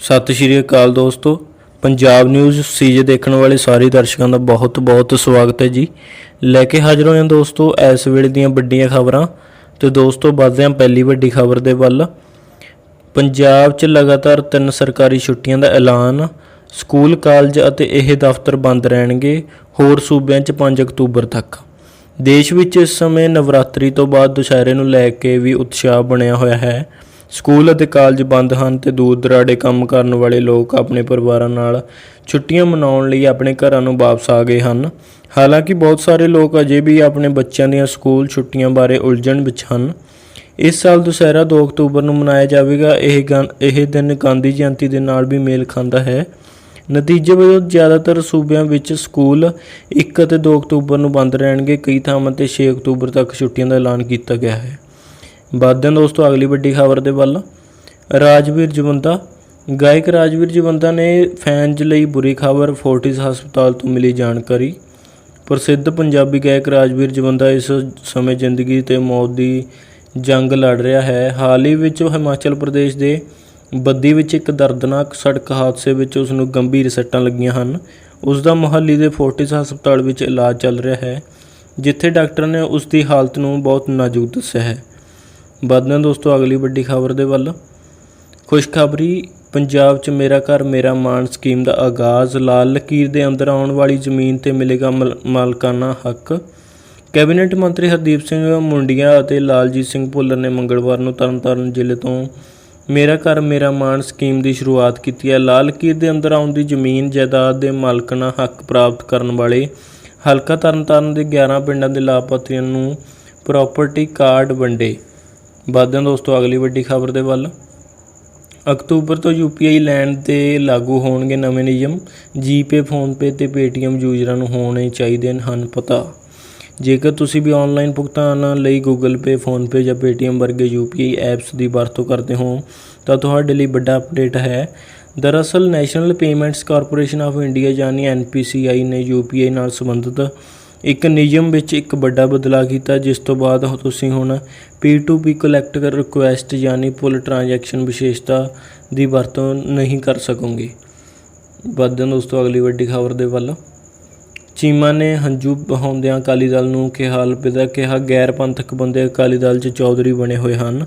ਸਤਿ ਸ਼੍ਰੀ ਅਕਾਲ ਦੋਸਤੋ। Punjab news CJ ਦੇਖਣ ਵਾਲੇ ਸਾਰੇ ਦਰਸ਼ਕਾਂ ਦਾ ਬਹੁਤ ਬਹੁਤ ਸਵਾਗਤ ਹੈ ਜੀ। ਲੈ ਕੇ ਹਾਜ਼ਰ ਹੋਏ ਹਾਂ ਦੋਸਤੋ ਇਸ ਵੇਲੇ ਦੀਆਂ ਵੱਡੀਆਂ ਖਬਰਾਂ। ਤੇ ਦੋਸਤੋ ਵੱਧਦੇ ਹਾਂ ਪਹਿਲੀ ਵੱਡੀ ਖਬਰ ਦੇ ਵੱਲ। ਪੰਜਾਬ 'ਚ ਲਗਾਤਾਰ ਤਿੰਨ ਸਰਕਾਰੀ ਛੁੱਟੀਆਂ ਦਾ ਐਲਾਨ। ਸਕੂਲ, ਕਾਲਜ ਅਤੇ ਇਹ ਦਫ਼ਤਰ ਬੰਦ ਰਹਿਣਗੇ ਹੋਰ ਸੂਬਿਆਂ 'ਚ 5 ਅਕਤੂਬਰ ਤੱਕ। ਦੇਸ਼ ਵਿੱਚ ਇਸ ਸਮੇਂ ਨਵਰਾਤਰੀ ਤੋਂ ਬਾਅਦ ਦੁਸ਼ਹਿਰੇ ਨੂੰ ਲੈ ਕੇ ਵੀ ਉਤਸ਼ਾਹ ਬਣਿਆ ਹੋਇਆ ਹੈ। ਸਕੂਲ ਅਤੇ ਕਾਲਜ ਬੰਦ ਹਨ ਤੇ ਦੂਰ ਦਰਾਡੇ ਕੰਮ ਕਰਨ ਵਾਲੇ ਲੋਕ ਆਪਣੇ ਪਰਿਵਾਰਾਂ ਨਾਲ ਛੁੱਟੀਆਂ ਮਨਾਉਣ ਲਈ ਆਪਣੇ ਘਰਾਂ ਨੂੰ ਵਾਪਸ ਆ ਗਏ ਹਨ। ਹਾਲਾਂਕਿ ਬਹੁਤ ਸਾਰੇ ਲੋਕ ਅਜੇ ਵੀ ਆਪਣੇ ਬੱਚਿਆਂ ਦੀਆਂ ਸਕੂਲ ਛੁੱਟੀਆਂ ਬਾਰੇ ਉਲਝਣ ਵਿੱਚ ਹਨ। ਇਸ ਸਾਲ ਦੁਸਹਿਰਾ 2 ਅਕਤੂਬਰ ਨੂੰ ਮਨਾਇਆ ਜਾਵੇਗਾ। ਇਹ ਗਾਂ- ਇਹ ਦਿਨ ਗਾਂਧੀ ਜਯੰਤੀ ਦੇ ਨਾਲ ਵੀ ਮੇਲ ਖਾਂਦਾ ਹੈ। ਨਤੀਜੇ ਵਜੋਂ ਜ਼ਿਆਦਾਤਰ ਸੂਬਿਆਂ ਵਿੱਚ ਸਕੂਲ 1 ਅਤੇ 2 ਅਕਤੂਬਰ ਨੂੰ ਬੰਦ ਰਹਿਣਗੇ। ਕਈ ਥਾਵਾਂ ਤੇ 6 ਅਕਤੂਬਰ ਤੱਕ ਛੁੱਟੀਆਂ ਦਾ ਐਲਾਨ ਕੀਤਾ ਗਿਆ ਹੈ। ਵੱਧਦੇ ਹਾਂ ਦੋਸਤੋ, ਅਗਲੀ ਵੱਡੀ ਖਬਰ ਦੇ ਵੱਲ। ਰਾਜਵੀਰ ਜਵੰਦਾ ਗਾਇਕ ਰਾਜਵੀਰ ਜਵੰਦਾ ਨੇ ਫੈਨਜ਼ ਲਈ ਬੁਰੀ ਖਬਰ ਫੋਰਟਿਸ ਹਸਪਤਾਲ ਤੋਂ ਮਿਲੀ ਜਾਣਕਾਰੀ। ਪ੍ਰਸਿੱਧ ਪੰਜਾਬੀ ਗਾਇਕ ਰਾਜਵੀਰ ਜਵੰਦਾ ਇਸ ਸਮੇਂ ਜ਼ਿੰਦਗੀ ਤੇ ਮੌਤ ਦੀ ਜੰਗ ਲੜ ਰਿਹਾ ਹੈ। ਹਾਲ ਹੀ ਵਿੱਚ ਹਿਮਾਚਲ ਪ੍ਰਦੇਸ਼ ਦੇ ਬੱਦੀ ਵਿੱਚ ਇੱਕ ਦਰਦਨਾਕ ਸੜਕ ਹਾਦਸੇ ਵਿੱਚ ਉਸ ਨੂੰ ਗੰਭੀਰ ਸੱਟਾਂ ਲੱਗੀਆਂ ਹਨ। ਉਸ ਦਾ ਮੁਹੱਲੀ ਦੇ ਫੋਰਟਿਸ ਹਸਪਤਾਲ ਵਿੱਚ ਇਲਾਜ ਚੱਲ ਰਿਹਾ ਹੈ, ਜਿੱਥੇ ਡਾਕਟਰ ਨੇ ਉਸ ਦੀ ਹਾਲਤ ਨੂੰ ਬਹੁਤ ਨਾਜ਼ੁਕ ਦੱਸਿਆ ਹੈ। ਵੱਧਦੇ ਹਾਂ ਦੋਸਤੋ, ਅਗਲੀ ਵੱਡੀ ਖਬਰ ਦੇ ਵੱਲ। ਖੁਸ਼ਖਬਰੀ, ਪੰਜਾਬ 'ਚ ਮੇਰਾ ਘਰ, ਮੇਰਾ ਮਾਣ ਸਕੀਮ ਦਾ ਆਗਾਜ਼, ਲਾਲ ਲਕੀਰ ਦੇ ਅੰਦਰ ਆਉਣ ਵਾਲੀ ਜ਼ਮੀਨ ਤੇ ਮਿਲੇਗਾ ਮਲ- ਮਾਲਕਾਨਾ ਹੱਕ। ਕੈਬਨਿਟ ਮੰਤਰੀ ਹਰਦੀਪ ਸਿੰਘ ਮੁੰਡੀਆਂ ਅਤੇ ਲਾਲਜੀਤ ਸਿੰਘ ਭੁੱਲਰ ਨੇ ਮੰਗਲਵਾਰ ਨੂੰ ਤਰਨਤਾਰਨ ਜ਼ਿਲ੍ਹੇ ਤੋਂ ਮੇਰਾ ਘਰ, ਮੇਰਾ ਮਾਣ ਸਕੀਮ ਦੀ ਸ਼ੁਰੂਆਤ ਕੀਤੀ ਹੈ। ਲਾਲ ਲਕੀਰ ਦੇ ਅੰਦਰ ਆਉਣ ਦੀ ਜ਼ਮੀਨ, ਜਾਇਦਾਦ ਦੇ ਮਾਲਕਾਨਾ ਹੱਕ ਪ੍ਰਾਪਤ ਕਰਨ ਵਾਲੇ ਹਲਕਾ ਤਰਨਤਾਰਨ ਦੇ 11 ਪਿੰਡਾਂ ਦੇ ਲਾਭਪਾਤਰੀਆਂ ਨੂੰ ਪ੍ਰਾਪਰਟੀ ਕਾਰਡ ਵੰਡੇ। ਵੱਧਦੇ ਹਾਂ ਦੋਸਤੋ, ਅਗਲੀ ਵੱਡੀ ਖਬਰ ਦੇ ਵੱਲ। ਅਕਤੂਬਰ ਤੋਂ ਯੂਪੀਆਈ ਲੈਣ ਤੇ ਲਾਗੂ ਹੋਣਗੇ ਨਵੇਂ ਨਿਯਮ। ਜੀਪੇ, ਫੋਨਪੇ ਤੇ ਪੇਟੀਐਮ ਯੂਜ਼ਰਾਂ ਨੂੰ ਹੋਣੇ ਚਾਹੀਦੇ ਹਨ ਪਤਾ। ਜੇਕਰ ਤੁਸੀਂ ਵੀ ਆਨਲਾਈਨ ਭੁਗਤਾਨ ਲਈ ਗੂਗਲ ਪੇ ਫੋਨਪੇ ਜਾਂ ਪੇਟੀਐਮ ਵਰਗੇ ਯੂਪੀਆਈ ਐਪਸ ਦੀ ਵਰਤੋਂ ਕਰਦੇ ਹੋ, ਤਾਂ ਤੁਹਾਡੇ ਲਈ ਵੱਡਾ ਅਪਡੇਟ ਹੈ। ਦਰਅਸਲ, national payments corporation of India ਯਾਨੀ ਐਨਪੀਸੀਆਈ ਨੇ ਯੂਪੀਆਈ ਨਾਲ ਸੰਬੰਧਿਤ ਇੱਕ ਨਿਯਮ ਵਿੱਚ ਇੱਕ ਵੱਡਾ ਬਦਲਾਅ ਕੀਤਾ, ਜਿਸ ਤੋਂ ਬਾਅਦ ਤੁਸੀਂ ਹੁਣ P2P ਕਲੈਕਟ ਰਿਕੁਐਸਟ ਯਾਨੀ ਪੁਲ ਟ੍ਰਾਂਜੈਕਸ਼ਨ ਵਿਸ਼ੇਸ਼ਤਾ ਦੀ ਵਰਤੋਂ ਨਹੀਂ ਕਰ ਸਕੋਗੇ। ਵੱਧਦੇ ਹਾਂ ਦੋਸਤੋ ਅਗਲੀ ਵੱਡੀ ਖਬਰ ਦੇ ਵੱਲ। ਚੀਮਾ ਨੇ ਹੰਝੂ ਬਹਾਉਂਦਿਆਂ ਅਕਾਲੀ ਦਲ ਨੂੰ ਕਿਹਾ, ਅਲਵਿਦਾ, ਕਿਹਾ, ਗੈਰ ਪੰਥਕ ਬੰਦੇ ਅਕਾਲੀ ਦਲ 'ਚ ਚੌਧਰੀ ਬਣੇ ਹੋਏ ਹਨ।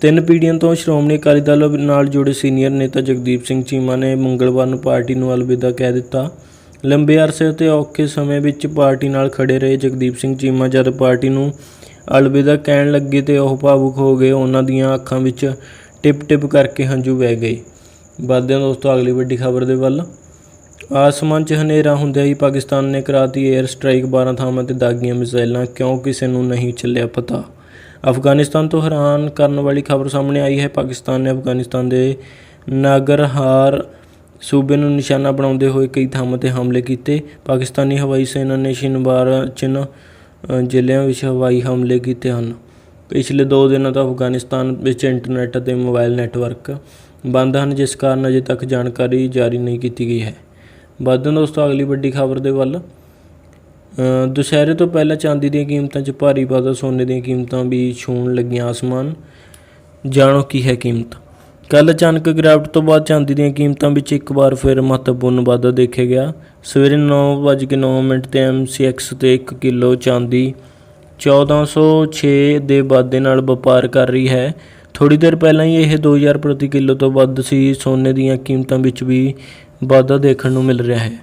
ਤਿੰਨ ਪੀੜ੍ਹੀਆਂ ਤੋਂ ਸ਼੍ਰੋਮਣੀ ਅਕਾਲੀ ਦਲ ਨਾਲ ਜੁੜੇ ਸੀਨੀਅਰ ਨੇਤਾ ਜਗਦੀਪ ਸਿੰਘ ਚੀਮਾ ਨੇ ਮੰਗਲਵਾਰ ਨੂੰ ਪਾਰਟੀ ਨੂੰ ਅਲਵਿਦਾ ਕਹਿ ਦਿੱਤਾ। ਲੰਬੇ ਅਰਸੇ ਅਤੇ ਔਖੇ ਸਮੇਂ ਵਿੱਚ ਪਾਰਟੀ ਨਾਲ ਖੜ੍ਹੇ ਰਹੇ। ਜਗਦੀਪ ਸਿੰਘ ਚੀਮਾ ਜਦ ਪਾਰਟੀ ਨੂੰ ਅਲਵਿਦਾ ਕਹਿਣ ਲੱਗੇ ਤੇ ਉਹ ਭਾਵੁਕ ਹੋ ਗਏ। ਉਹਨਾਂ ਦੀਆਂ ਅੱਖਾਂ ਵਿੱਚ ਟਿਪ ਟਿਪ ਕਰਕੇ ਹੰਝੂ ਵਹਿ ਗਏ। ਵੱਧਦੇ ਹਾਂ ਦੋਸਤੋ, ਅਗਲੀ ਵੱਡੀ ਖਬਰ ਦੇ ਵੱਲ। ਆਸਮਾਨ 'ਚ ਹਨੇਰਾ ਹੁੰਦਿਆਂ ਹੀ ਪਾਕਿਸਤਾਨ ਨੇ ਕਰਾਤੀ 에ਅਰ ਸਟ੍ਰਾਈਕ। 12 ਥਾਵਾਂ ਤੇ ਦਾਗੀਆਂ, ਮਿਜ਼ਾਈਲਾਂ। ਕਿਉਂ ਕਿਸੇ ਨੂੰ ਨਹੀਂ ਚੱਲਿਆ ਪਤਾ? ਅਫਗਾਨਿਸਤਾਨ ਤੋਂ ਹੈਰਾਨ ਕਰਨ ਵਾਲੀ ਖਬਰ ਸਾਹਮਣੇ ਆਈ ਹੈ। ਪਾਕਿਸਤਾਨ ਨੇ ਅਫਗਾਨਿਸਤਾਨ ਦੇ ਨਾਗਰਹਾਰ ਸੂਬੇ ਨੂੰ ਨਿਸ਼ਾਨਾ ਬਣਾਉਂਦੇ ਹੋਏ ਕਈ ਥਾਵਾਂ ਤੇ ਹਮਲੇ ਕੀਤੇ। ਪਾਕਿਸਤਾਨੀ ਹਵਾਈ ਸੈਨਾ ਨੇ ਸ਼ਨੀਵਾਰ ਚਿਨ ਜ਼ਿਲ੍ਹਿਆਂ ਵਿੱਚ ਹਵਾਈ ਹਮਲੇ ਕੀਤੇ ਹਨ। ਪਿਛਲੇ ਦੋ ਦਿਨਾਂ ਤੋਂ ਅਫਗਾਨਿਸਤਾਨ ਵਿੱਚ ਇੰਟਰਨੈੱਟ ਅਤੇ ਮੋਬਾਈਲ ਨੈਟਵਰਕ ਬੰਦ ਹਨ, ਜਿਸ ਕਾਰਨ ਅਜੇ ਤੱਕ ਜਾਣਕਾਰੀ ਜਾਰੀ ਨਹੀਂ ਕੀਤੀ ਗਈ ਹੈ। ਵੱਧਦੇ ਹਾਂ ਦੋਸਤੋ, ਅਗਲੀ ਵੱਡੀ ਖਬਰ ਦੇ ਵੱਲ। ਦੁਸ਼ਹਿਰੇ ਤੋਂ ਪਹਿਲਾਂ ਚਾਂਦੀ ਦੀਆਂ ਕੀਮਤਾਂ 'ਚ ਭਾਰੀ ਵਾਧਾ, ਸੋਨੇ ਦੀਆਂ ਕੀਮਤਾਂ ਵੀ ਛੂਹਣ ਲੱਗੀਆਂ ਆਸਮਾਨ। ਜਾਣੋ ਕੀ ਹੈ ਕੀਮਤ। ਕੱਲ੍ਹ ਅਚਾਨਕ ਗਿਰਾਵਟ ਤੋਂ ਬਾਅਦ ਚਾਂਦੀ ਦੀਆਂ ਕੀਮਤਾਂ ਵਿੱਚ ਇੱਕ ਵਾਰ ਫਿਰ ਮਹੱਤਵਪੂਰਨ ਵਾਧਾ ਦੇਖਿਆ ਗਿਆ। ਸਵੇਰੇ 9:09 ਮਿੰਟ ਤੇ MCX ਤੇ 1 ਕਿਲੋ ਚਾਂਦੀ 1406 ਦੇ ਵਾਧੇ ਨਾਲ ਵਪਾਰ ਕਰ ਰਹੀ ਹੈ। ਥੋੜੀ ਦੇਰ ਪਹਿਲਾਂ ਹੀ ਇਹ 2000 ਪ੍ਰਤੀ ਕਿਲੋ ਤੋਂ ਵੱਧ ਸੀ। ਸੋਨੇ ਦੀਆਂ ਕੀਮਤਾਂ ਵਿੱਚ ਵੀ ਵਾਧਾ ਦੇਖਣ ਨੂੰ ਮਿਲ ਰਿਹਾ ਹੈ।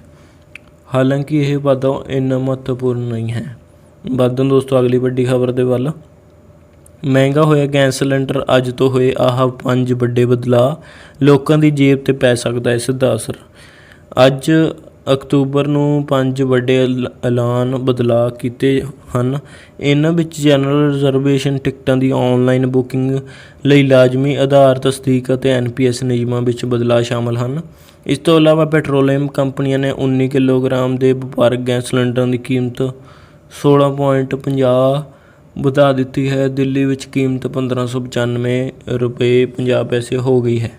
ਹਾਲਾਂਕਿ ਇਹ ਵਾਧਾ ਇੰਨਾ ਮਹੱਤਵਪੂਰਨ ਨਹੀਂ ਹੈ। ਵੱਧਦੇ ਦੋਸਤੋ, ਅਗਲੀ ਵੱਡੀ ਖਬਰ ਦੇ ਵੱਲ। ਮਹਿੰਗਾ ਹੋਇਆ ਗੈਸ ਸਿਲੰਡਰ ਅੱਜ ਤੋਂ ਹੋਏ ਆਹ ਪੰਜ ਵੱਡੇ ਬਦਲਾਅ, ਲੋਕਾਂ ਦੀ ਜੇਬ ਤੇ ਪੈ ਸਕਦਾ ਹੈ, ਸਿੱਧਾ ਅਸਰ। ਅੱਜ ਅਕਤੂਬਰ ਨੂੰ ਪੰਜ ਵੱਡੇ ਐਲ- ਐਲਾਨ ਬਦਲਾਅ ਕੀਤੇ ਹਨ। ਇਹਨਾਂ ਵਿੱਚ ਜਨਰਲ ਰਿਜ਼ਰਵੇਸ਼ਨ ਟਿਕਟਾਂ ਦੀ ਆਨਲਾਈਨ ਬੁਕਿੰਗ ਲਈ ਲਾਜ਼ਮੀ ਆਧਾਰ ਤਸਦੀਕ ਅਤੇ ਐਨਪੀਐਸ ਨਿਯਮਾਂ ਵਿੱਚ ਬਦਲਾਅ ਸ਼ਾਮਲ ਹਨ। ਇਸ ਤੋਂ ਇਲਾਵਾ ਪੈਟਰੋਲੀਅਮ ਕੰਪਨੀਆਂ ਨੇ 19 ਕਿਲੋਗ੍ਰਾਮ ਦੇ ਵਪਾਰਕ ਗੈਸ ਸਿਲੰਡਰਾਂ ਦੀ ਕੀਮਤ 16.50 ਵਧਾ ਦਿੱਤੀ ਹੈ। ਦਿੱਲੀ ਵਿੱਚ ਕੀਮਤ 1595 ਰੁਪਏ 50 ਪੈਸੇ ਹੋ ਗਈ ਹੈ।